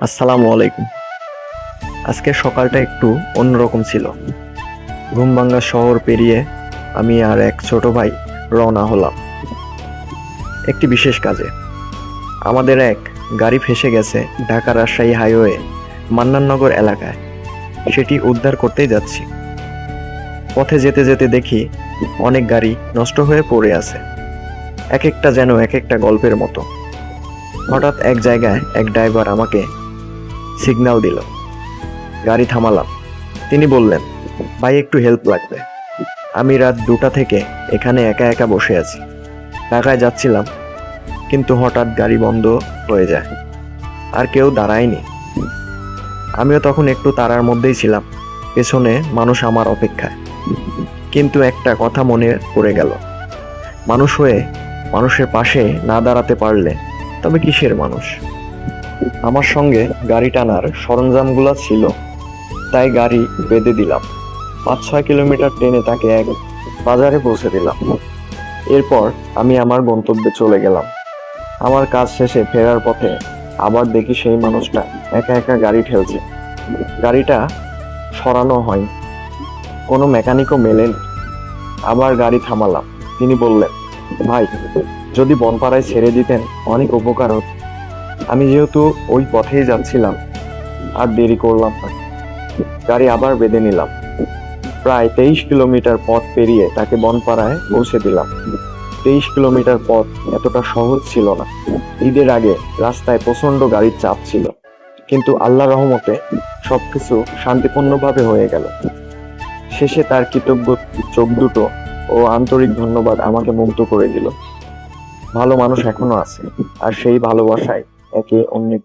আসসালামু আলাইকুম। আজকে সকালটা একটু অন্যরকম ছিল। ঘুমভাঙ্গা শহর পেরিয়ে আমি আর এক ছোট ভাই রওনা হলাম। একটি বিশেষ কাজে। আমাদের এক গাড়ি ফেসে গেছে ঢাকা রাজশাহী হাইওয়ে, মান্নাননগর এলাকায়। সেটি উদ্ধার করতেই যাচ্ছি। পথে যেতে যেতে দেখি অনেক গাড়ি নষ্ট হয়ে পড়ে আছে। এক একটা যেন এক একটা গল্পের মতো। হঠাৎ এক জায়গায় এক ড্রাইভার আমাকে সিগন্যাল দিল। গাড়ি থামালাম। তিনি বললেন, ভাই, একটু হেল্প লাগবে। আমি রাত দুটা থেকে এখানে একা একা বসে আছি। ঢাকায় যাচ্ছিলাম, কিন্তু হঠাৎ গাড়ি বন্ধ হয়ে যায়। আর কেউ দাঁড়ায়নি। আমিও তখন একটু তারার মধ্যেই ছিলাম। পেছনে মানুষ আমার অপেক্ষায়। কিন্তু একটা কথা মনে পড়ে গেল। মানুষ হয়ে মানুষের পাশে না দাঁড়াতে পারলে তবে কিসের মানুষ? আমার সঙ্গে গাড়ি টানার সরঞ্জামগুলো ছিল। তাই গাড়ি বেঁধে দিলাম। পাঁচ ছয় কিলোমিটার টেনে তাকে এক বাজারে পৌঁছে দিলাম। এরপর আমি আমার গন্তব্যে চলে গেলাম। আমার কাজ শেষে ফেরার পথে আবার দেখি সেই মানুষটা একা একা গাড়ি ঠেলছে। গাড়িটা সরানো হয় কোনো মেকানিকও মেলেনি। আবার গাড়ি থামালাম। তিনি বললেন, ভাই, যদি বনপাড়ায় ছেড়ে দিতেন, অনেক উপকার হতো। আমি যেহেতু ওই পথেই যাচ্ছিলাম, আর দেরি করলাম না। গাড়ি আবার বেঁধে নিলাম। প্রায় তেইশ কিলোমিটার পথ পেরিয়ে তাকে বনপাড়ায় পৌঁছে দিলাম। তেইশ কিলোমিটার পথ এতটা সহজ ছিল না। ঈদের আগে রাস্তায় প্রচণ্ড গাড়ির চাপ ছিল। কিন্তু আল্লাহ রহমতে সবকিছু শান্তিপূর্ণভাবে হয়ে গেল। শেষে তার কৃতজ্ঞ চোখ দুটো ও আন্তরিক ধন্যবাদ আমাকে মুগ্ধ করে দিল। ভালো মানুষ এখনও আছে, আর সেই ভালোবাসায় একে অন্যের